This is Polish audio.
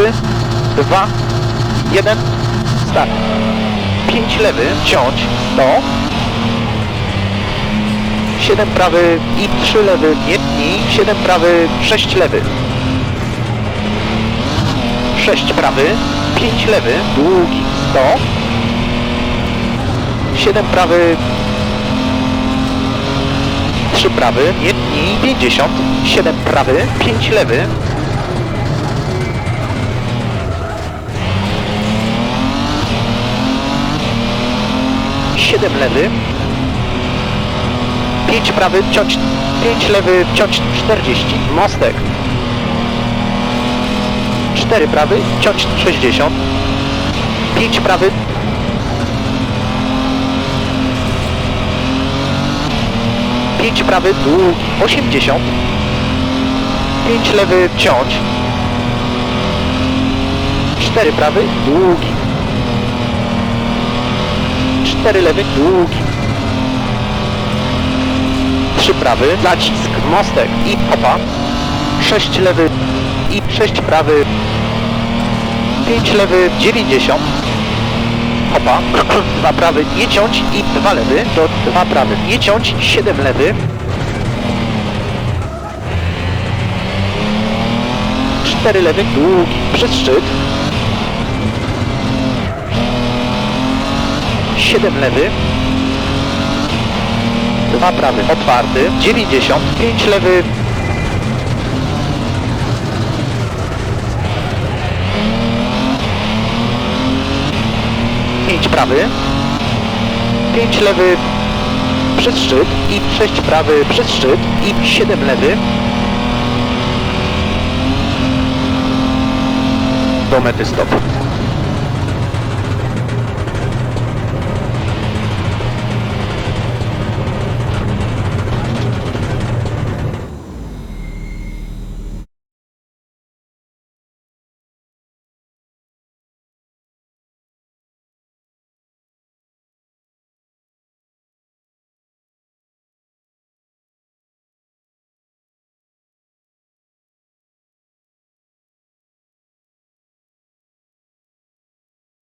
3, 2, 1, start. 5 lewy, ciąć, do. 7 prawy i 3 lewy, nie i 7 prawy, 6 lewy. 6 prawy, 5 lewy, długi, 100. 7 prawy, 3 prawy, nie i 50. 7 prawy, 5 lewy. Siedem lewy, 5 prawy, ciąć 5 lewy, ciąć 40, mostek. 4 prawy, ciąć 60. 5 prawy. Pięć prawy, długi, 80. 5 lewy, ciąć. 4 prawy, długi. 4 lewy, długi. 3 prawy, nacisk, mostek i hopa. 6 lewy i 6 prawy. 5 lewy, 90. Hopa. 2 prawy, nie ciąć i 2 lewy. Do 2 prawy, nie ciąć, 7 lewy. 4 lewy, długi, przez szczyt. 7 lewy. 2 prawy, otwarty, 90, 5 lewy. Pięć prawy, 5 lewy przez szczyt i 6 prawy przez szczyt i 7 lewy do mety stop.